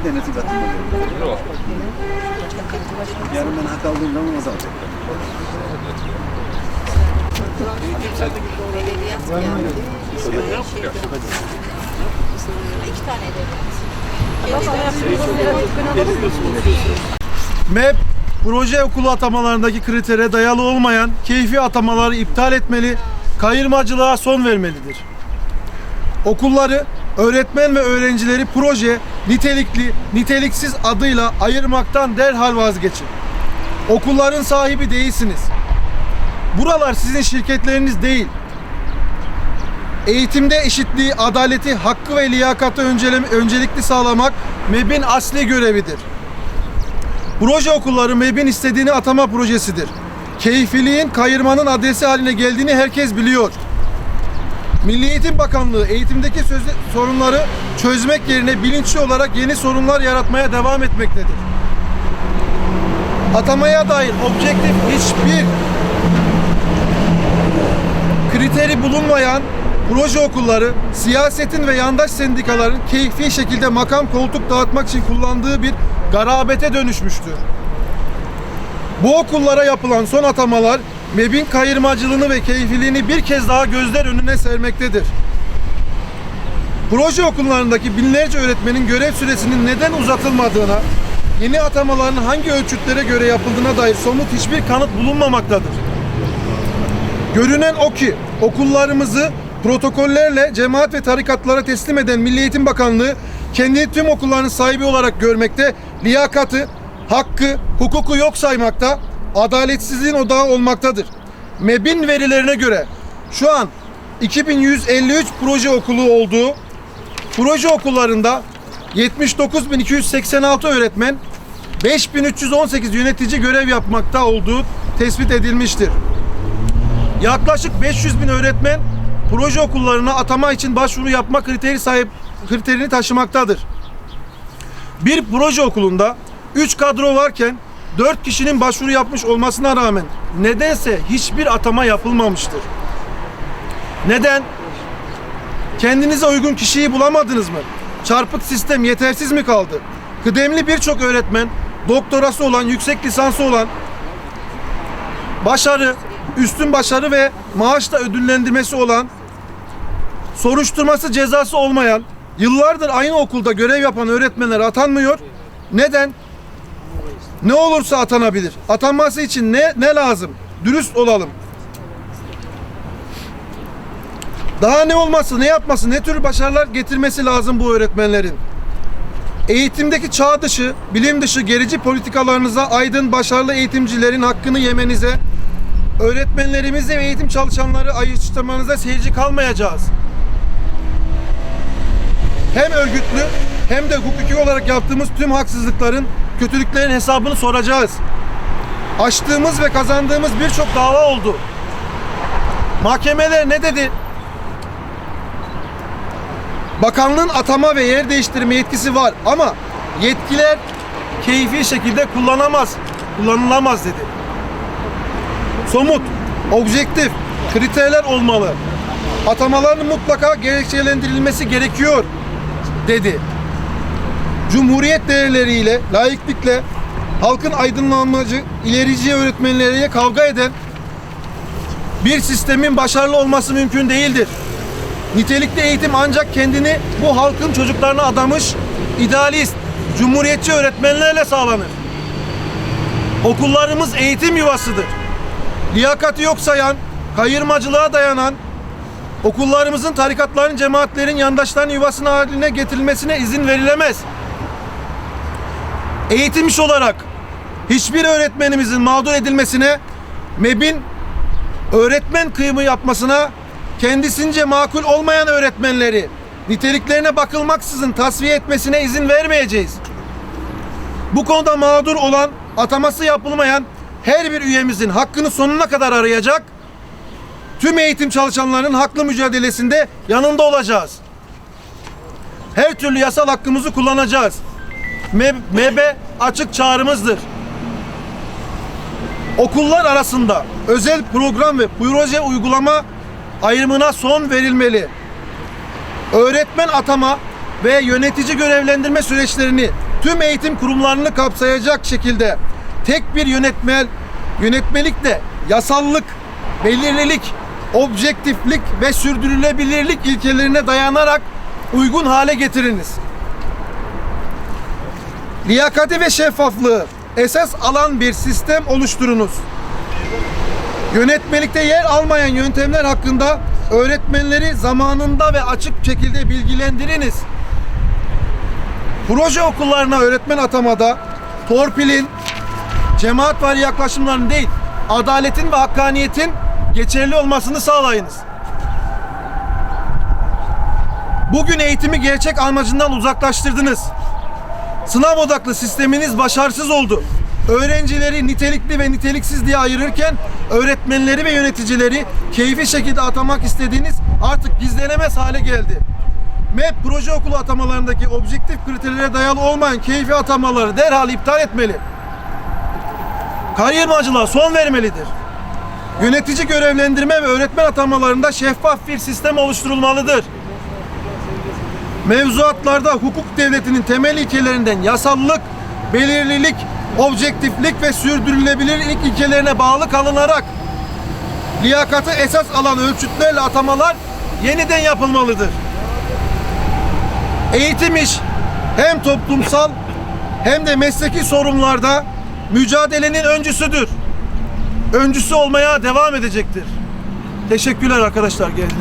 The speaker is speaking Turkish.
Bir tanesi katılmadı. Yok. Yarın ben hak aldığım zaman azalacak. İki. MEP proje okulu atamalarındaki kritere dayalı olmayan keyfi atamaları iptal etmeli, kayırmacılığa son vermelidir. Okulları, öğretmen ve öğrencileri proje, nitelikli, niteliksiz adıyla ayırmaktan derhal vazgeçin. Okulların sahibi değilsiniz. Buralar sizin şirketleriniz değil. Eğitimde eşitliği, adaleti, hakkı ve liyakatı öncelikli sağlamak MEB'in asli görevidir. Proje okulları MEB'in istediğini atama projesidir. Keyfiliğin kayırmanın adresi haline geldiğini herkes biliyor. Milli Eğitim Bakanlığı eğitimdeki sözü- sorunları çözmek yerine bilinçli olarak yeni sorunlar yaratmaya devam etmektedir. Atamaya dair objektif hiçbir kriteri bulunmayan proje okulları siyasetin ve yandaş sendikaların keyfi şekilde makam koltuk dağıtmak için kullandığı bir garabete dönüşmüştür. Bu okullara yapılan son atamalar MEB'in kayırmacılığını ve keyfiliğini bir kez daha gözler önüne sermektedir. Proje okullarındaki binlerce öğretmenin görev süresinin neden uzatılmadığına, yeni atamaların hangi ölçütlere göre yapıldığına dair somut hiçbir kanıt bulunmamaktadır. Görünen o ki okullarımızı protokollerle cemaat ve tarikatlara teslim eden Milli Eğitim Bakanlığı kendi tüm okulların sahibi olarak görmekte, liyakatı, hakkı, hukuku yok saymakta, adaletsizliğin odağı olmaktadır. MEB'in verilerine göre şu an 2153 proje okulu olduğu, proje okullarında 79.286 öğretmen, 5318 yönetici görev yapmakta olduğu tespit edilmiştir. Yaklaşık 500 bin öğretmen proje okullarına atama için başvuru yapma kriteri sahip kriterini taşımaktadır. Bir proje okulunda 3 kadro varken 4 kişinin başvuru yapmış olmasına rağmen nedense hiçbir atama yapılmamıştır. Neden? Kendinize uygun kişiyi bulamadınız mı? Çarpık sistem yetersiz mi kaldı? Kıdemli birçok öğretmen, doktorası olan, yüksek lisansı olan, başarı, üstün başarı ve maaşla ödüllendirmesi olan, soruşturması cezası olmayan, yıllardır aynı okulda görev yapan öğretmenler atanmıyor. Neden? Ne olursa atanabilir. Atanması için ne ne lazım? Dürüst olalım. Daha ne olması, ne yapması, ne tür başarılar getirmesi lazım bu öğretmenlerin? Eğitimdeki çağ dışı, bilim dışı gerici politikalarınıza aydın, başarılı eğitimcilerin hakkını yemenize, öğretmenlerimizi ve eğitim çalışanları ayrıştırmanıza seyirci kalmayacağız. Hem örgütlü hem de hukuki olarak yaptığımız tüm haksızlıkların, kötülüklerin hesabını soracağız. Açtığımız ve kazandığımız birçok dava oldu. Mahkemeler ne dedi? Bakanlığın atama ve yer değiştirme yetkisi var ama yetkiler keyfi şekilde kullanamaz, kullanılamaz dedi. Somut, objektif kriterler olmalı. Atamaların mutlaka gerekçelendirilmesi gerekiyor dedi. Cumhuriyet değerleriyle, laiklikle, halkın aydınlanmacı, ilerici öğretmenleriyle kavga eden bir sistemin başarılı olması mümkün değildir. Nitelikli eğitim ancak kendini bu halkın çocuklarına adamış idealist, cumhuriyetçi öğretmenlerle sağlanır. Okullarımız eğitim yuvasıdır. Liyakati yok sayan, kayırmacılığa dayanan, okullarımızın tarikatların, cemaatlerin, yandaşların yuvasını haline getirilmesine izin verilemez. Eğitim iş olarak hiçbir öğretmenimizin mağdur edilmesine, MEB'in öğretmen kıyımı yapmasına, kendisince makul olmayan öğretmenleri niteliklerine bakılmaksızın tasfiye etmesine izin vermeyeceğiz. Bu konuda mağdur olan, ataması yapılmayan her bir üyemizin hakkını sonuna kadar arayacak, tüm eğitim çalışanlarının haklı mücadelesinde yanında olacağız. Her türlü yasal hakkımızı kullanacağız. Me- MEB açık çağrımızdır. Okullar arasında özel program ve proje uygulama ayrımına son verilmeli. Öğretmen atama ve yönetici görevlendirme süreçlerini tüm eğitim kurumlarını kapsayacak şekilde tek bir yönetmel yönetmelikle yasallık, belirlilik, objektiflik ve sürdürülebilirlik ilkelerine dayanarak uygun hale getiriniz. Liyakati ve şeffaflığı esas alan bir sistem oluşturunuz. Yönetmelikte yer almayan yöntemler hakkında öğretmenleri zamanında ve açık şekilde bilgilendiriniz. Proje okullarına öğretmen atamada torpilin, cemaat var yaklaşımların değil, adaletin ve hakkaniyetin geçerli olmasını sağlayınız. Bugün eğitimi gerçek amacından uzaklaştırdınız. Sınav odaklı sisteminiz başarısız oldu. Öğrencileri nitelikli ve niteliksiz diye ayırırken öğretmenleri ve yöneticileri keyfi şekilde atamak istediğiniz artık gizlenemez hale geldi. MEP proje okulu atamalarındaki objektif kriterlere dayalı olmayan keyfi atamaları derhal iptal etmeli. Kariyermacılığa son vermelidir. Yönetici görevlendirme ve öğretmen atamalarında şeffaf bir sistem oluşturulmalıdır. Mevzuatlarda hukuk devletinin temel ilkelerinden yasallık, belirlilik, objektiflik ve sürdürülebilirlik ilkelerine bağlı kalınarak liyakatı esas alan ölçütlerle atamalar yeniden yapılmalıdır. Eğitim iş hem toplumsal hem de mesleki sorunlarda mücadelenin öncüsüdür. Öncüsü olmaya devam edecektir. Teşekkürler arkadaşlar geldiğiniz